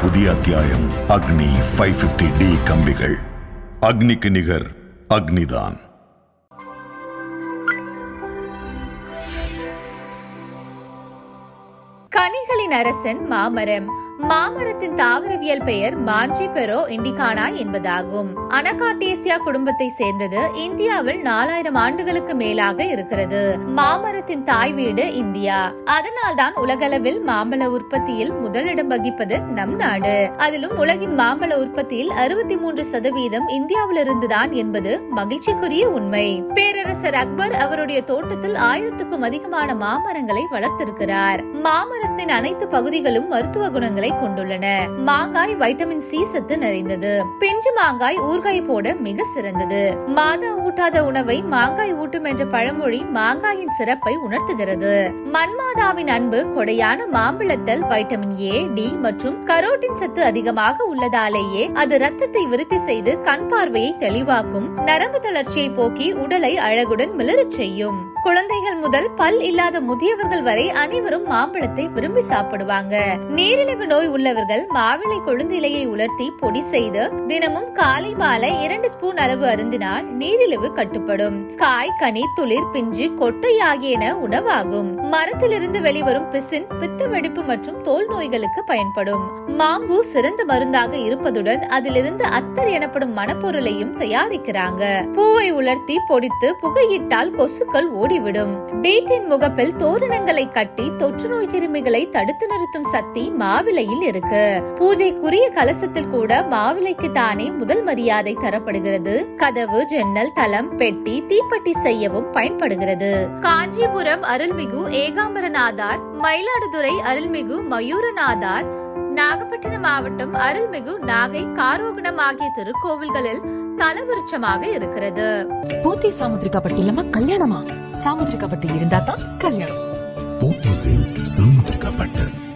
புதிய அத்தியாயம் அக்னி five fifty D கம்பிகள். அக்னிக்கு நிகர் அக்னிதான். கனிகளின் அரசன் மாமரம். மாமரத்தின் தாவரவியல் பெயர் மாஞ்சி பெரோ இண்டிகானா என்பதாகும். அனகாட்டேசியா குடும்பத்தை சேர்ந்தது இந்தியாவில் நாலாயிரம் ஆண்டுகளுக்கு மேலாக இருக்கிறது. மாமரத்தின் தாய் வீடு இந்தியா. அதனால்தான் உலகளவில் மாம்பழ உற்பத்தியில் முதலிடம் வகிப்பது நம் நாடு. அதிலும் உலகின் மாம்பழ உற்பத்தியில் அறுபத்தி மூன்று சதவீதம் இந்தியாவிலிருந்துதான் என்பது மகிழ்ச்சிக்குரிய உண்மை. பேரரசர் அக்பர் அவருடைய தோட்டத்தில் ஆயிரத்துக்கும் அதிகமான மாமரங்களை வளர்த்திருக்கிறார். மாமரத்தின் அனைத்து பகுதிகளும் மருத்துவ குணங்களை சத்துக்களை கொண்டுள்ளன. மாங்காய் வைட்டமின் சி சத்து நிறைந்தது. பிஞ்சு மாங்காய் ஊறுகாய் போட மிக சிறந்தது. மாதா ஊட்டாத உணவை மாங்காய் ஊட்டும் என்ற பழமொழி மாங்காயின் சிறப்பை உணர்த்துகிறது. மண்மாதாவின் அன்பு கொடையான மாம்பழத்தில் வைட்டமின் ஏ டி மற்றும் கரோட்டின் சத்து அதிகமாக உள்ளதாலேயே அது ரத்தத்தை விருத்தி செய்து கண் பார்வையை தெளிவாக்கும் நரம்பு தளர்ச்சியை போக்கி உடலை அழகுடன் மிளறச் செய்யும். குழந்தைகள் முதல் பல் இல்லாத முதியவர்கள் வரை அனைவரும் மாம்பழத்தை விரும்பி சாப்பிடுவாங்க. நீரிழிவு நோய் நோய் உள்ளவர்கள் மாவிளை கொழுந்திலையை உலர்த்தி பொடி செய்து தினமும் காலை மாலை இரண்டு ஸ்பூன் அளவு அருந்தினால் நீரிழிவு கட்டுப்படும். காய் கனி துளிர் பிஞ்சு கொட்டை ஆகியன உணவாகும். மரத்திலிருந்து வெளிவரும் பிசின் பித்த வெடிப்பு மற்றும் தோல் நோய்களுக்கு பயன்படும். மாம்பு சிறந்த மருந்தாக இருப்பதுடன் அதிலிருந்து அத்தர் எனப்படும் மணப்பொருளையும் தயாரிக்கிறாங்க. பூவை உலர்த்தி பொடித்து புகையிட்டால் கொசுக்கள் ஓடிவிடும். வீட்டின் முகப்பில் தோரணங்களை கட்டி தொற்று நோய் கிருமிகளை தடுத்து நிறுத்தும் சக்தி மாவிலையில் இருக்கு. பூஜைக்குரிய கலசத்தில் கூட மாவிலைக்கு தானே முதல் மரியாதை தரப்படுகிறது. கதவு ஜன்னல் தளம் பெட்டி தீப்பெட்டி செய்யவும் பயன்படுகிறது. காஞ்சிபுரம் அருள்மிகு ஏகாம்பரநாதார் மயிலாடுதுறை அருள்மிகு மயூரநாதார் நாகப்பட்டினம் மாவட்டம் அருள்மிகு நாகை காரோகணம் ஆகிய திருக்கோவில்களில் தலவிருட்சமாக இருக்கிறது. போத்தி சாமுத்திரிகா பட்டி இல்லாம கல்யாணமா? சாமுத்திரிகா பட்டி இருந்தா தான் கல்யாணம். போத்தீஸில் சாமுத்திரிகா பட்டு.